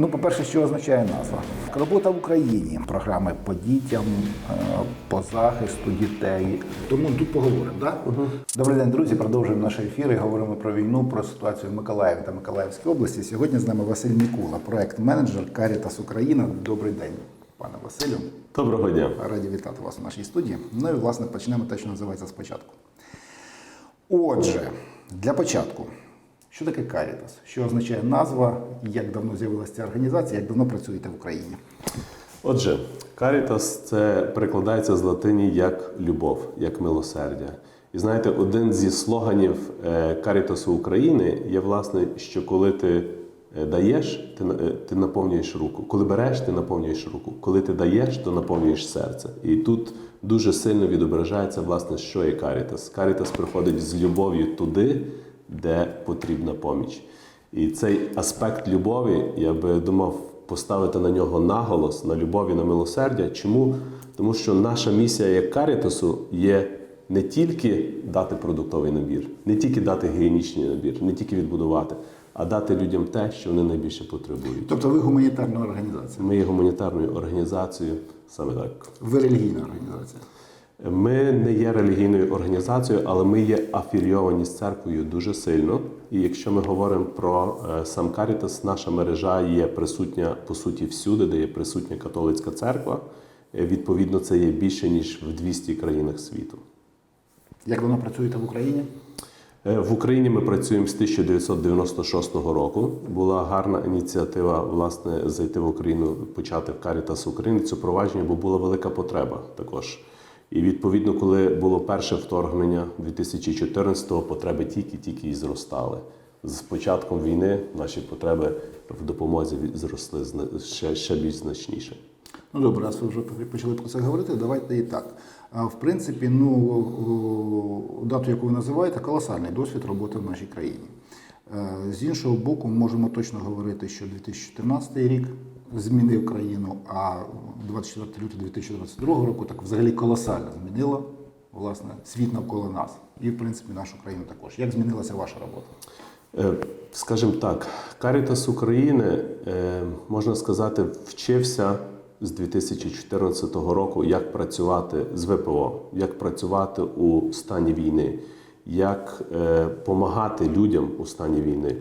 Ну, по-перше, що означає назва? Робота в Україні, програми по дітям, е, по захисту дітей. Тому тут поговоримо, так? Добрий день, друзі. Продовжуємо наші ефіри. Говоримо про війну, про ситуацію в Миколаєві та Миколаївській області. Сьогодні з нами Василь Мікула, проект-менеджер Caritas Україна. Добрий день, пане Василю. Доброго дня. Раді вітати вас у нашій студії. Ну і власне почнемо те, що називається спочатку. Отже, для початку, що таке Caritas? Що означає назва, як давно з'явилася ця організація, як давно працюєте в Україні? Отже, Карітас це перекладається з латині як любов, як милосердя. І знаєте, один зі слоганів е, Карітасу України є власне, що коли ти е, даєш, ти, е, ти наповнюєш руку. Коли береш, ти наповнюєш руку. Коли ти даєш, то наповнюєш серце. І тут дуже сильно відображається, власне, що є Карітас. Карітас приходить з любов'ю туди, де потрібна поміч. І цей аспект любові, я би думав, поставити на нього наголос на любові, на милосердя. Чому? Тому що наша місія як Карітасу є не тільки дати продуктовий набір, не тільки дати гігієнічний набір, не тільки відбудувати, а дати людям те, що вони найбільше потребують. Тобто ви гуманітарна організація, Ми є гуманітарною організацією саме так. ви релігійна організація. Ми не є релігійною організацією, але ми є афілійовані з церквою дуже сильно. І якщо ми говоримо про е, сам Карітас, наша мережа є присутня по суті всюди, де є присутня католицька церква. Е, Відповідно, це є більше ніж в 200 країнах світу. Як давно працюєте в Україні? Е, В Україні ми працюємо з 1996 року. Була гарна ініціатива власне зайти в Україну, почати в Карітас України цю провадження, бо була велика потреба також. І відповідно, коли було перше вторгнення 2014-го, потреби тільки-тільки і зростали. З початком війни наші потреби в допомозі зросли ще, ще більш значніше. Ну добре, раз ви вже почали про це говорити, давайте і так. В принципі, ну дату, яку ви називаєте, колосальний досвід роботи в нашій країні. Е, З іншого боку, можемо точно говорити, що 2014 рік змінив країну, а 24 лютого 2022 року так взагалі колосально змінило власне світ навколо нас і, в принципі, нашу країну також. Як змінилася ваша робота? Е, Скажімо так, Карітас України, е, можна сказати, вчився з 2014 року, як працювати з ВПО, як працювати у стані війни, як допомагати людям у стані війни.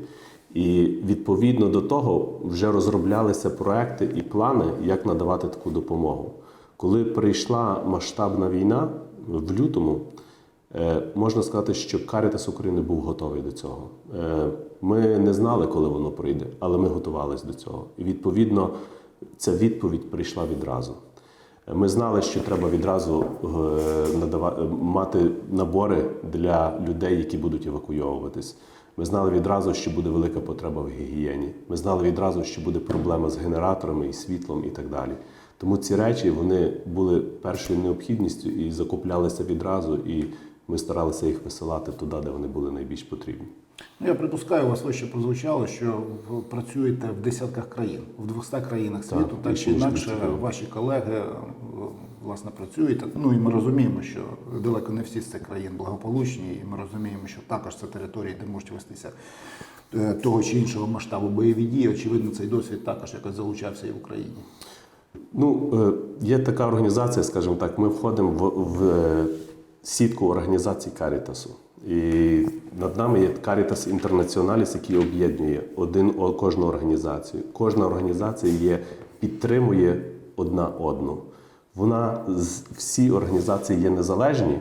І відповідно до того вже розроблялися проекти і плани, як надавати таку допомогу. Коли прийшла масштабна війна в лютому, Е, Можна сказати, що Карітас України був готовий до цього. Е, Ми не знали, коли воно прийде, але ми готувалися до цього. І відповідно ця відповідь прийшла відразу. Ми знали, що треба відразу е, надава- е, мати набори для людей, які будуть евакуйовуватись. Ми знали відразу, що буде велика потреба в гігієні. Ми знали відразу, що буде проблема з генераторами і світлом і так далі. Тому ці речі вони були першою необхідністю і закуплялися відразу, і ми старалися їх висилати туди, де вони були найбільш потрібні. Ну, я припускаю, у вас вище прозвучало, що ви працюєте в десятках країн, в 200 країнах світу, так, більше, чи інакше 200 ваші колеги е, власне працюєте. Ну і ми розуміємо, що далеко не всі з цих країн благополучні, і ми розуміємо, що також це території, де можуть вестися е, того чи іншого масштабу бойові дії. Очевидно, цей досвід також якось залучався і в Україні. Ну, е, є така організація, скажімо так, ми входимо в, в сітку організацій Карітасу. І над нами є Карітас Інтернаціоналіс, який об'єднує один кожну організацію. Кожна організація є, підтримує одна одну. Вона з- всі організації є незалежні,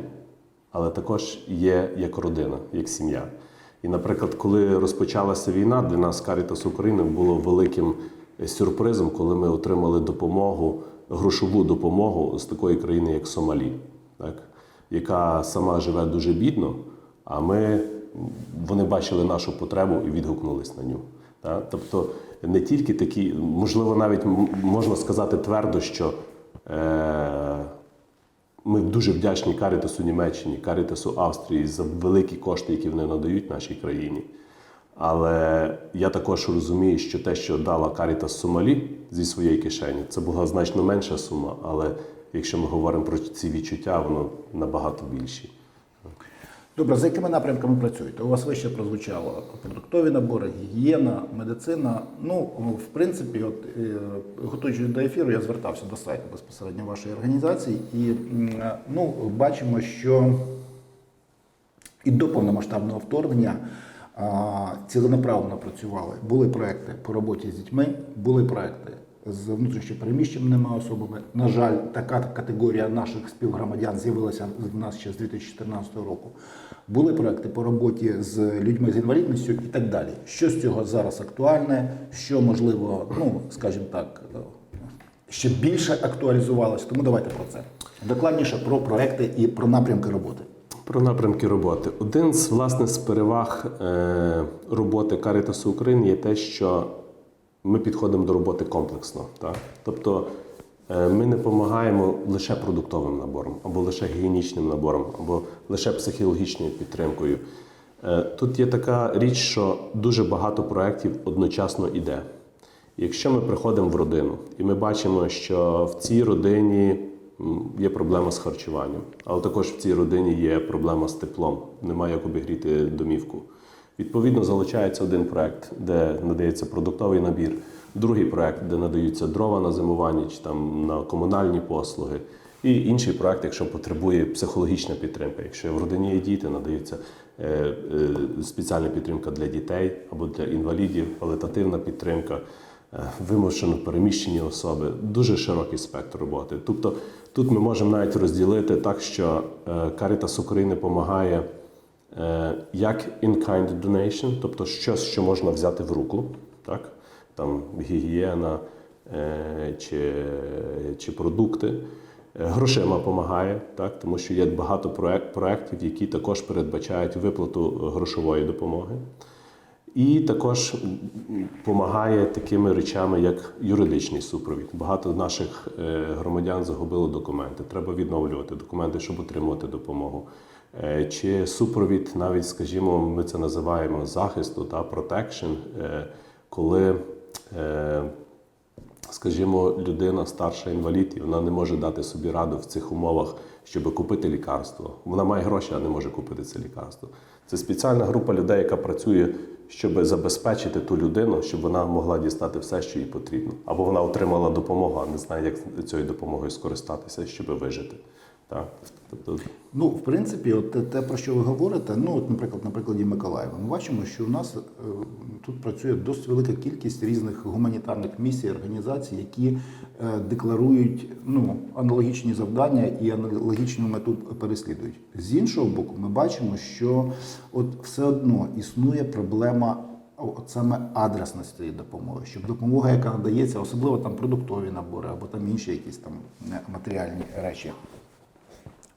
але також є як родина, як сім'я. І, наприклад, коли розпочалася війна, для нас Карітас України було великим е, сюрпризом, коли ми отримали допомогу, грошову допомогу з такої країни, як Сомалі, так? яка сама живе дуже бідно, а ми, вони бачили нашу потребу і відгукнулись на ню. Так? Тобто не тільки такі, можливо, навіть можна сказати твердо, що е, ми дуже вдячні Карітасу Німеччині, Карітасу Австрії за великі кошти, які вони надають нашій країні. Але я також розумію, що те, що дала Карітас Сомалі зі своєї кишені, це була значно менша сума. Але якщо ми говоримо про ці відчуття, воно набагато більші. Добре, за якими напрямками працюєте? У вас вище прозвучало продуктові набори, гігієна, медицина. Ну, в принципі, от, е, готуючись до ефіру, я звертався до сайту безпосередньо вашої організації, і е, ну, бачимо, що і до повномасштабного вторгнення а, ціленаправленно працювали. Були проекти по роботі з дітьми, були проекти з внутрішньопереміщеними особами. На жаль, така категорія наших співгромадян з'явилася в нас ще з 2014 року. Були проекти по роботі з людьми з інвалідністю і так далі. Що з цього зараз актуальне, що можливо, ну скажімо так, е, ще більше актуалізувалось. Тому давайте про це. Докладніше про проекти і про напрямки роботи. Про напрямки роботи. Один з власне з переваг е, роботи Карітасу України є те, що ми підходимо до роботи комплексно. Так? Тобто е, ми не допомагаємо лише продуктовим набором, або лише гігієнічним набором, або лише психологічною підтримкою. Е, тут є така річ, що дуже багато проєктів одночасно йде. Якщо ми приходимо в родину і ми бачимо, що в цій родині є проблема з харчуванням, але також в цій родині є проблема з теплом, немає як обігріти домівку. Відповідно, залучається один проект, де надається продуктовий набір, другий проект, де надаються дрова на зимування чи там на комунальні послуги. І інший проект, якщо потребує психологічна підтримка. Якщо в родині є діти, надається е, е, спеціальна підтримка для дітей або для інвалідів, паліативна підтримка, е, вимушено переміщені особи. Дуже широкий спектр роботи. Тобто тут ми можемо навіть розділити так, що Caritas України допомагає як in-kind donation, тобто щось, що можна взяти в руку, так? там гігієна е, чи, чи продукти. Е, Грошима допомагає, так, тому що є багато проєктів, які також передбачають виплату грошової допомоги. І також допомагає такими речами, як юридичний супровід. Багато наших е, громадян загубило документи. Треба відновлювати документи, щоб отримувати допомогу. Е, Чи супровід, навіть, скажімо, ми це називаємо захисту та е, коли е, скажімо, людина старша інвалід, і вона не може дати собі раду в цих умовах, щоб купити лікарство. Вона має гроші, а не може купити це лікарство. Це спеціальна група людей, яка працює, щоб забезпечити ту людину, щоб вона могла дістати все, що їй потрібно. Або вона отримала допомогу, а не знає, як цією допомогою скористатися, щоб вижити. Так? Тобто, Ну, в принципі, от те, про що ви говорите, ну, от, наприклад, на прикладі Миколаєва, ми бачимо, що у нас е, тут працює досить велика кількість різних гуманітарних місій, організацій, які е, декларують ну, аналогічні завдання і аналогічну мету переслідують. З іншого боку, ми бачимо, що от все одно існує проблема. От саме адресності допомоги, щоб допомога, яка надається, особливо там продуктові набори або там інші якісь там е, матеріальні речі,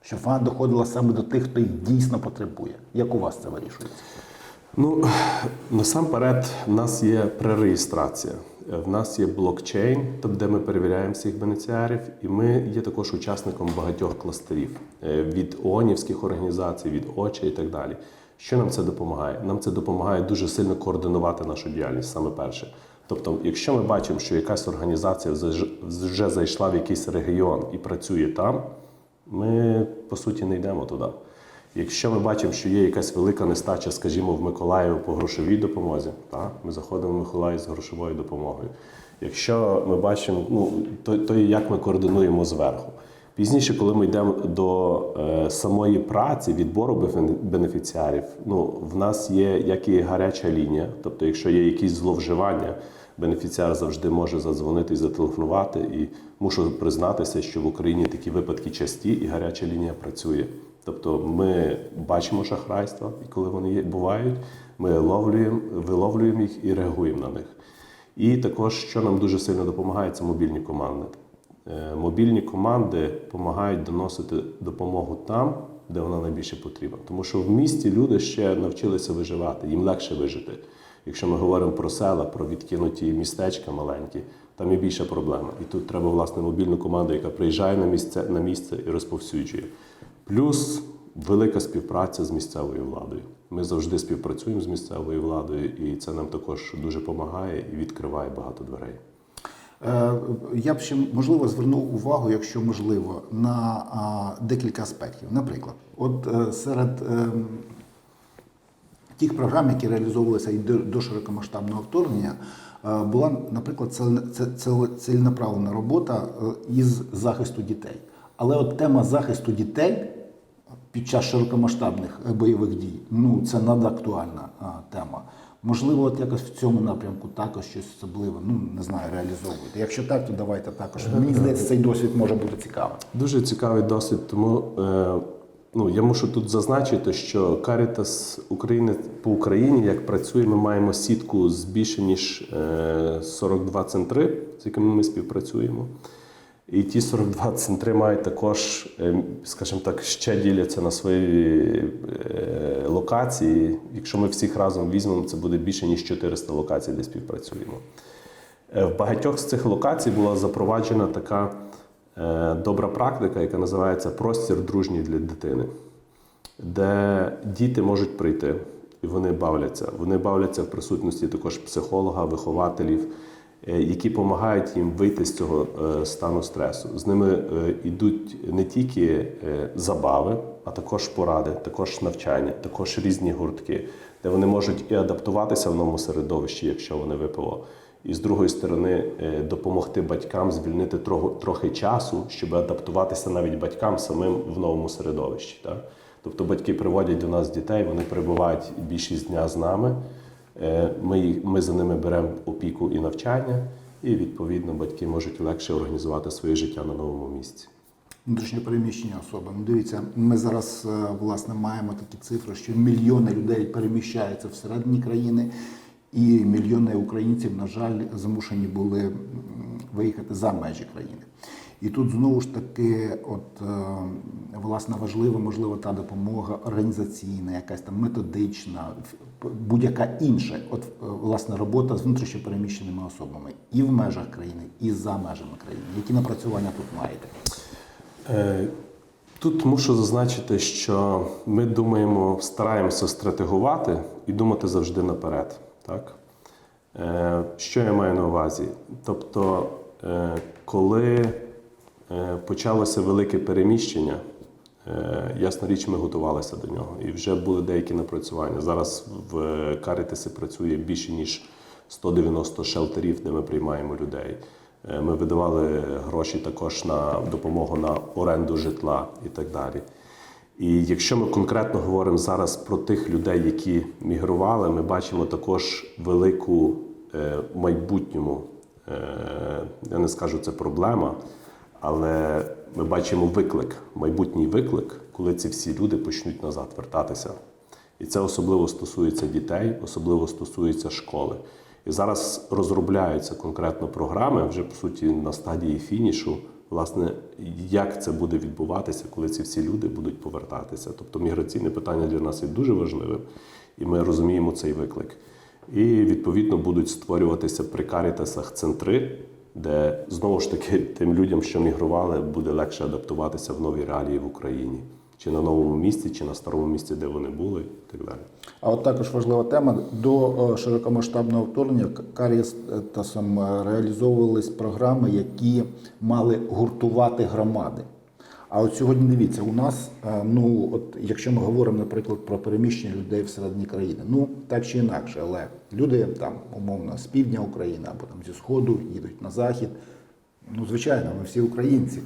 щоб вона доходила саме до тих, хто їх дійсно потребує. Як у вас це вирішується? Ну, насамперед, в нас є пререєстрація. В нас є блокчейн, тобто де ми перевіряємо всіх бенефіціарів, і ми є також учасником багатьох кластерів е, від ООНівських організацій, від ОЧА і так далі. Що нам це допомагає? Нам це допомагає дуже сильно координувати нашу діяльність, саме перше. Тобто, якщо ми бачимо, що якась організація вже зайшла в якийсь регіон і працює там, ми по суті не йдемо туди. Якщо ми бачимо, що є якась велика нестача, скажімо, в Миколаєві по грошовій допомозі, так, ми заходимо в Миколаїв з грошовою допомогою. Якщо ми бачимо, ну то, то як ми координуємо зверху. Пізніше, коли ми йдемо до е, самої праці, відбору бенефіціарів, ну в нас є як і гаряча лінія, тобто, якщо є якісь зловживання, бенефіціар завжди може задзвонити і зателефонувати. І мушу признатися, що в Україні такі випадки часті, і гаряча лінія працює. Тобто ми бачимо шахрайства, і коли вони бувають, ми ловлюємо, виловлюємо їх і реагуємо на них. І також, що нам дуже сильно допомагає, це мобільні команди. Е, Мобільні команди допомагають доносити допомогу там, де вона найбільше потрібна. Тому що в місті люди ще навчилися виживати, їм легше вижити. Якщо ми говоримо про села, про відкинуті містечка маленькі, там є більша проблема. І тут треба власне мобільну команду, яка приїжджає на місце, на місце і розповсюджує. Плюс велика співпраця з місцевою владою. Ми завжди співпрацюємо з місцевою владою, і це нам також дуже допомагає і відкриває багато дверей. Е, Я б ще можливо звернув увагу, якщо можливо, на декілька аспектів. Наприклад, от е, серед ем, тих програм, які реалізовувалися і до, широкомасштабного вторгнення, була, наприклад, це- робота е, із захисту дітей. Але от тема захисту дітей під час широкомасштабних е, бойових дій, ну це надактуальна тема. Можливо, от якось в цьому напрямку також щось особливе, ну не знаю, реалізовуєте. Якщо так, то давайте також. Мені здається, цей досвід може бути цікавим. Дуже цікавий досвід, тому е, ну, я мушу тут зазначити, що Caritas України по Україні, як працює, ми маємо сітку з більше ніж е, 42 центри, з якими ми співпрацюємо. І ті 42 центри мають також, е, скажімо так, ще діляться на свої е, локації. Якщо ми всіх разом візьмемо, це буде більше ніж 400 локацій, де співпрацюємо. Е, В багатьох з цих локацій була запроваджена така е, добра практика, яка називається простір дружній для дитини, де діти можуть прийти і вони бавляться. Вони бавляться в присутності також психолога, вихователів, е, які допомагають їм вийти з цього е, стану стресу. З ними е, йдуть не тільки е, забави, а також поради, також навчання, також різні гуртки, де вони можуть і адаптуватися в новому середовищі, якщо вони ВПО. І з другої сторони, е, допомогти батькам звільнити трохи, часу, щоб адаптуватися навіть батькам самим в новому середовищі. Так? Тобто батьки приводять до нас дітей, вони перебувають більшість дня з нами. Е, Ми, ми за ними беремо опіку і навчання, і відповідно батьки можуть легше організувати своє життя на новому місці. Внутрішньопереміщені особи. Ну, дивіться, ми зараз е, власне маємо такі цифри, що мільйони людей переміщаються всередині країни, і мільйони українців, на жаль, змушені були виїхати за межі країни. І тут знову ж таки, от е, власне важлива, можливо, та допомога організаційна, якась там методична, будь-яка інша, от е, власне робота з внутрішньопереміщеними особами і в межах країни, і за межами країни. Які напрацювання тут маєте? Е, Тут мушу зазначити, що ми думаємо, стараємося стратегувати і думати завжди наперед. Так? Е, Що я маю на увазі? Тобто, е, коли е, почалося велике переміщення, ясна річ, ми готувалися до нього. І вже були деякі напрацювання. Зараз в Карітесі працює більше ніж 190 шелтерів, де ми приймаємо людей. Ми видавали гроші також на допомогу на оренду житла і так далі. І якщо ми конкретно говоримо зараз про тих людей, які мігрували, ми бачимо також велику е, в майбутньому, е, я не скажу це проблема, але ми бачимо виклик, майбутній виклик, коли ці всі люди почнуть назад вертатися. І це особливо стосується дітей, особливо стосується школи. І зараз розробляються конкретно програми, вже по суті на стадії фінішу, власне, як це буде відбуватися, коли ці всі люди будуть повертатися. Тобто міграційне питання для нас є дуже важливим, і ми розуміємо цей виклик. І відповідно будуть створюватися при карітасах центри, де знову ж таки тим людям, що мігрували, буде легше адаптуватися в нові реалії в Україні, чи на новому місці, чи на старому місці, де вони були, і так далі. А от також важлива тема до е, широкомасштабного вторгнення К- Карітасом е, реалізовувались програми, які мали гуртувати громади. А от сьогодні дивіться, у нас, е, ну от якщо ми говоримо, наприклад, про переміщення людей всередині країни, ну так чи інакше, але люди там умовно з півдня України або там зі сходу їдуть на захід. Ну, звичайно, ми всі українці.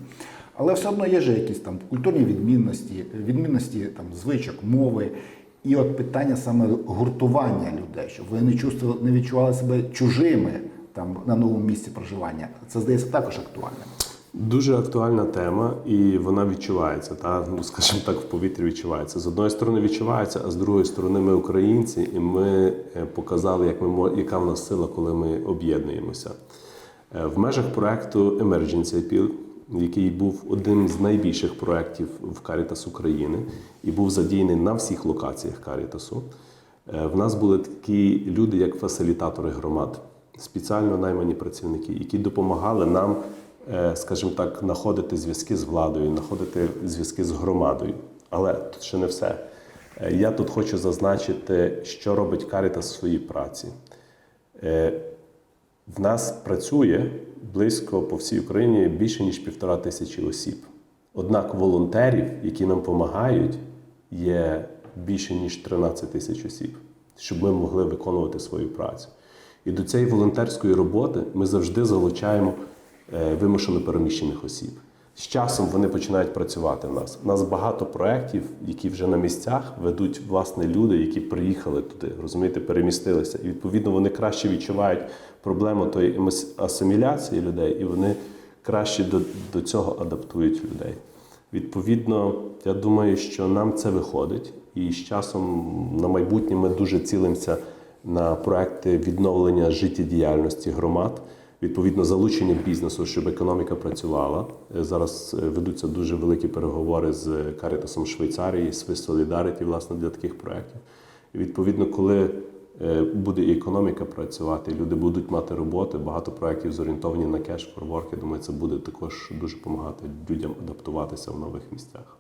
Але все одно є ж якісь там культурні відмінності, відмінності там звичок, мови. І от питання саме гуртування людей, щоб вони не чувствували, не відчували себе чужими там на новому місці проживання. Це здається також актуальним. Дуже актуальна тема, і вона відчувається. Та ну скажімо так, в повітрі відчувається. З одної сторони відчувається, а з другої сторони, ми українці, і ми е, показали, як ми яка в нас сила, коли ми об'єднуємося. Е, В межах проекту Emergency Appeal, який був одним з найбільших проєктів в Caritas України і був задіяний на всіх локаціях Карітасу. Е, В нас були такі люди, як фасилітатори громад, спеціально наймані працівники, які допомагали нам, е, скажімо так, знаходити зв'язки з владою, знаходити зв'язки з громадою. Але тут ще не все. Е, Я тут хочу зазначити, що робить Карітас в своїй праці. В нас працює близько по всій Україні більше ніж півтора тисячі осіб. Однак волонтерів, які нам допомагають, є більше ніж 13 тисяч осіб, щоб ми могли виконувати свою працю. І до цієї волонтерської роботи ми завжди залучаємо е, вимушено переміщених осіб. З часом вони починають працювати в нас. У нас багато проєктів, які вже на місцях ведуть власне люди, які приїхали туди, розумієте, перемістилися. І відповідно вони краще відчувають проблему тої асиміляції людей, і вони краще до, до цього адаптують людей. Відповідно, я думаю, що нам це виходить, і з часом на майбутнє ми дуже цілимося на проекти відновлення життєдіяльності громад, відповідно залучення бізнесу, щоб економіка працювала. Е, Зараз е, ведуться дуже великі переговори з Карітасом Швейцарії, Swiss Solidarity, власне, для таких проєктів. Відповідно, коли е, буде і економіка працювати, люди будуть мати роботи, багато проєктів зорієнтовані на for я думаю, це буде також дуже допомагати людям адаптуватися в нових місцях.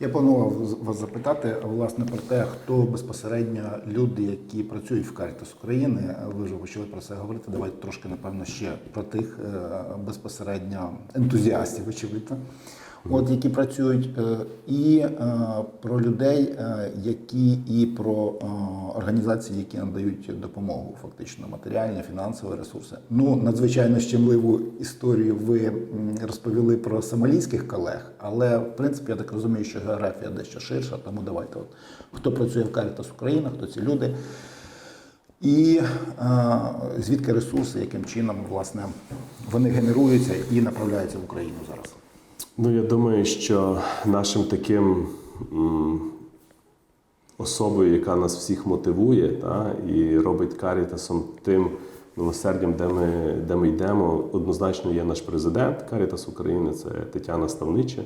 Я планував вас запитати власне про те, хто безпосередньо люди, які працюють в Caritas України. Ви вже почали про це говорити. Давайте трошки, напевно, ще про тих е, безпосередньо ентузіастів, очевидно. От які працюють, е, і е, про людей, е, які і про організації, які надають допомогу, фактично матеріальні, фінансові ресурси. Ну надзвичайно щемливу історію ви розповіли про сомалійських колег, але в принципі я так розумію, що географія дещо ширша. Тому давайте, от хто працює в Caritas Україна, хто ці люди, і е, звідки ресурси, яким чином власне вони генеруються і направляються в Україну зараз. Ну, я думаю, що нашим таким особою, яка нас всіх мотивує, та, і робить карітасом тим милосердям, де ми, де ми йдемо, однозначно є наш президент Карітас України, це Тетяна Ставнича.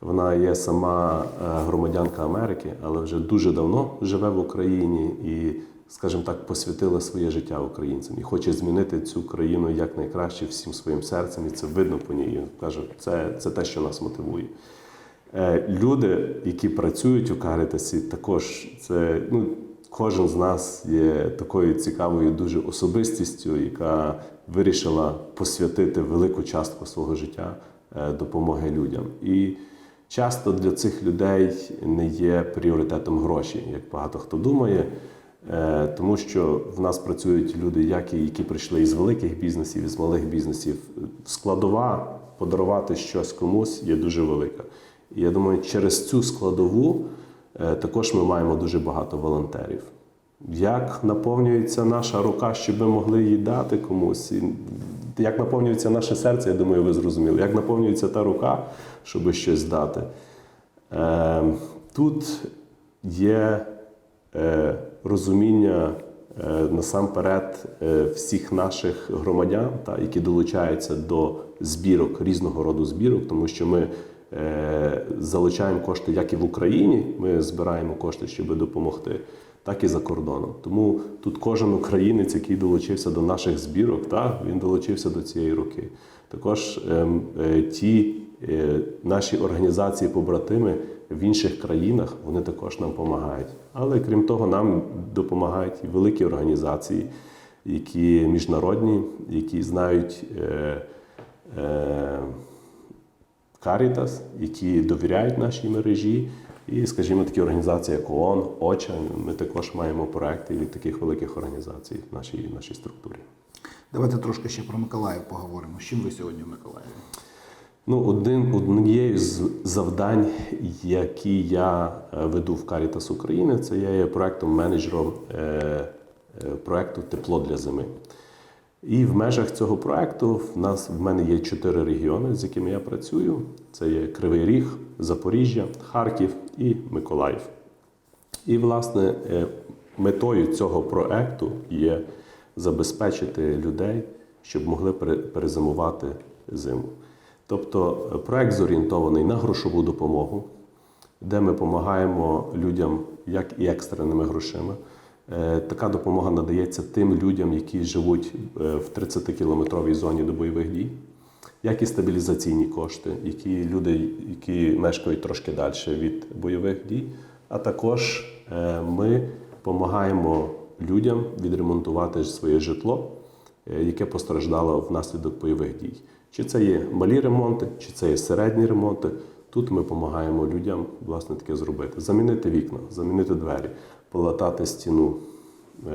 Вона є сама е, громадянка Америки, але вже дуже давно живе в Україні і, скажімо так, посвятила своє життя українцям і хоче змінити цю країну якнайкраще всім своїм серцем, і це видно по ній. Каже, це, це те, що нас мотивує. Е, Люди, які працюють у Карітасі, також це ну, кожен з нас є такою цікавою дуже особистістю, яка вирішила посвятити велику частку свого життя е, допомоги людям. І часто для цих людей не є пріоритетом гроші, як багато хто думає. Е, Тому що в нас працюють люди, як і які прийшли із великих бізнесів, із малих бізнесів. Складова подарувати щось комусь є дуже велика. І я думаю, через цю складову е, також ми маємо дуже багато волонтерів. Як наповнюється наша рука, щоб ми могли її дати комусь? Як наповнюється наше серце, я думаю, ви зрозуміли. Як наповнюється та рука, щоб щось дати? Е, Тут є е, розуміння е, насамперед е, всіх наших громадян, та, які долучаються до збірок, різного роду збірок, тому що ми е, залучаємо кошти як і в Україні, ми збираємо кошти, щоб допомогти, так і за кордоном. Тому тут кожен українець, який долучився до наших збірок, та, він долучився до цієї руки. Також ем, е, ті е, наші організації побратими в інших країнах вони також нам допомагають. Але крім того, нам допомагають великі організації, які міжнародні, які знають е, е, які довіряють нашій мережі. І, скажімо, такі організації, як ООН, ОЧА, ми також маємо проекти від таких великих організацій в нашій, нашій структурі. Давайте трошки ще про Миколаїв поговоримо. З чим ви сьогодні в Миколаєві? Ну, один, однією з завдань, які я е, веду в Caritas України, це я є проектом менеджером е, е, проекту Тепло для зими. І в межах цього проекту в нас в мене є чотири регіони, з якими я працюю: це є Кривий Ріг, Запоріжжя, Харків і Миколаїв. І, власне, метою цього проекту є забезпечити людей, щоб могли перезимувати зиму. Тобто е, проект зорієнтований на грошову допомогу, де ми допомагаємо людям як і екстреними грошима. Е, Така допомога надається тим людям, які живуть е, в 30-кілометровій зоні до бойових дій, як і стабілізаційні кошти, які люди, які мешкають трошки далі від бойових дій. А також ми допомагаємо людям відремонтувати своє житло яке постраждало внаслідок бойових дій. Чи це є малі ремонти, чи це є середні ремонти. Тут ми допомагаємо людям власне таке зробити: замінити вікна, замінити двері, полатати стіну.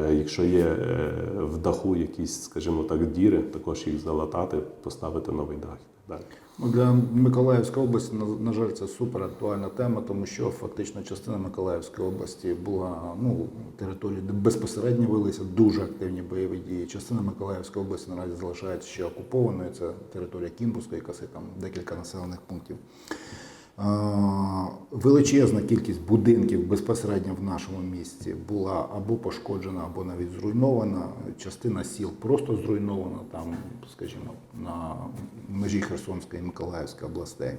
Е, Якщо є е, в даху якісь, скажімо так, діри, також їх залатати, поставити новий дах так. Для Миколаївської області, на, жаль, це супер актуальна тема, тому що фактично частина Миколаївської області була ну, територією, де безпосередньо велися дуже активні бойові дії. Частина Миколаївської області наразі залишається ще окупованою. Це територія Кімбурської коси, там декілька населених пунктів. Величезна кількість будинків безпосередньо в нашому місті була або пошкоджена, або навіть зруйнована. Частина сіл просто зруйнована, там, скажімо, на межі Херсонської і Миколаївської областей.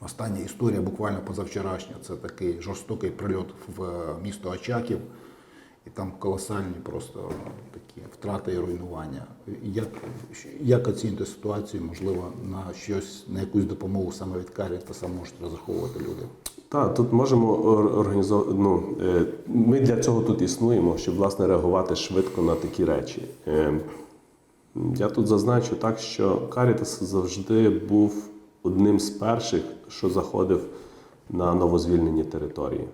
Остання історія, буквально позавчорашня, це такий жорстокий прильот в місто Очаків, і там колосальні просто такі втрати і руйнування. Як, як оцінити ситуацію, можливо, на щось, на якусь допомогу саме від Карітаса можуть розраховувати люди? Так, тут можемо організовувати. Ну, е, ми для цього тут існуємо, щоб власне реагувати швидко на такі речі. Е, Я тут зазначу так, що Карітас завжди був одним з перших, що заходив на новозвільнені території.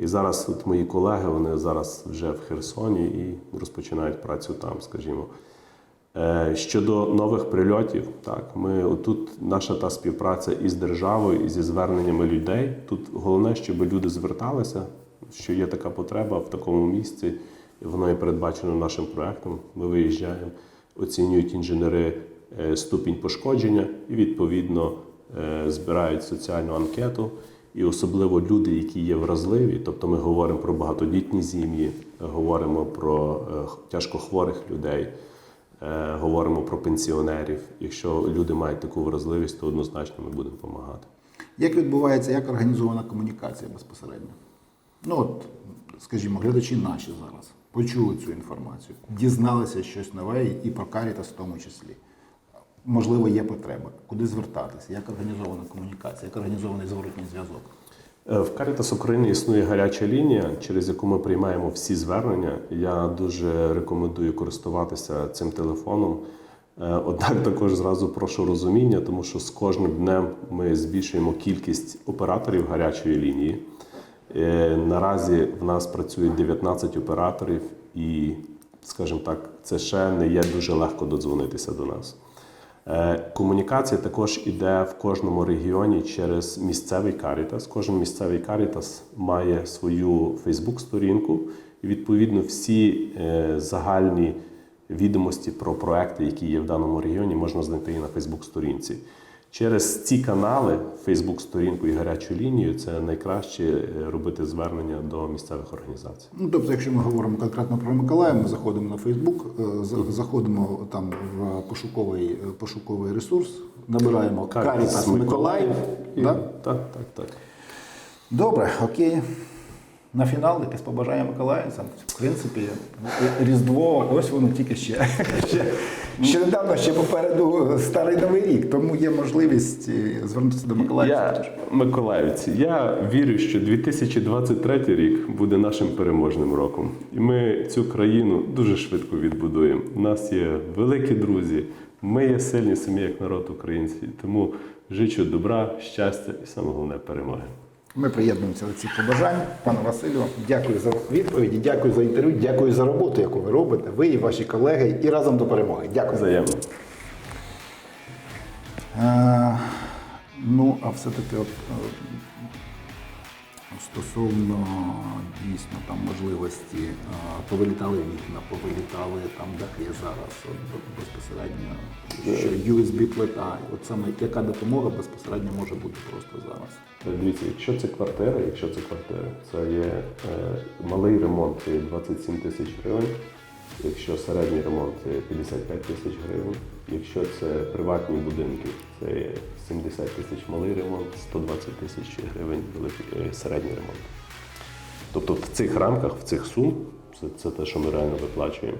І зараз от мої колеги, вони зараз вже в Херсоні і розпочинають працю там, скажімо. Е, Щодо нових прильотів, так ми отут наша та співпраця із державою, і зі зверненнями людей. Тут головне, щоб люди зверталися, що є така потреба в такому місці. і Воно є передбачено нашим проектом. Ми виїжджаємо, оцінюють інженери е, ступінь пошкодження і відповідно е, збирають соціальну анкету. І особливо люди, які є вразливі, тобто ми говоримо про багатодітні сім'ї, говоримо про е, тяжкохворих людей. Е, говоримо про пенсіонерів. Якщо люди мають таку вразливість, то однозначно ми будемо допомагати. Як відбувається, як організована комунікація безпосередньо? Ну от, скажімо, глядачі наші зараз почули цю інформацію, дізналися щось нове і про Карітас в тому числі. Можливо, є потреба. Куди звертатися? Як організована комунікація, як організований зворотній зв'язок? Е, В Caritas України існує гаряча лінія, через яку ми приймаємо всі звернення. Я дуже рекомендую користуватися цим телефоном. Е, Однак також зразу прошу розуміння, тому що з кожним днем ми збільшуємо кількість операторів гарячої лінії. Е, Наразі в нас працює 19 операторів, і, скажімо так, це ще не є дуже легко додзвонитися до нас. Е, Комунікація також іде в кожному регіоні через місцевий карітас. Кожен місцевий карітас має свою Фейсбук-сторінку, і відповідно всі е, загальні відомості про проекти, які є в даному регіоні, можна знайти і на Фейсбук-сторінці. Через ці канали, Фейсбук-сторінку і гарячу лінію, це найкраще е, робити звернення до місцевих організацій. Ну, тобто, якщо ми говоримо конкретно про Миколаїв, ми заходимо на Фейсбук, заходимо там в пошуковий, е, пошуковий ресурс, набираємо Карітас Миколаїв. І- Да? Так, так, так. Добре, окей. На фінал якесь побажання миколаївцям. В принципі, Різдво, ось воно тільки ще. ще, ще недавно, ще попереду старий новий рік, тому є можливість е, звернутися до миколаївців. Миколаївці. Я вірю, що 2023 рік буде нашим переможним роком, і ми цю країну дуже швидко відбудуємо. У нас є великі друзі. Ми є сильні самі як народ українці. Тому жичу добра, щастя і саме головне перемоги. Ми приєднуємося до цих побажань. Пане Василю, дякую за відповіді, дякую за інтерв'ю, дякую за роботу, яку ви робите. Ви і ваші колеги, і разом до перемоги. Дякую. Взаємно. Е, ну, а все-таки от, е, стосовно дійсно там можливості, повилітали вікна, повилітали там дахи зараз, от, безпосередньо, що USB-плита, от саме яка допомога безпосередньо може бути просто зараз. Дивіться, якщо це квартира, якщо це квартира, це є е, малий ремонт 27 тисяч гривень. Якщо середній ремонт це 55 тисяч гривень. Якщо це приватні будинки, це 70 тисяч малий ремонт, 120 тисяч гривень е, середній ремонт. Тобто в цих рамках, в цих сум, це, це те, що ми реально виплачуємо.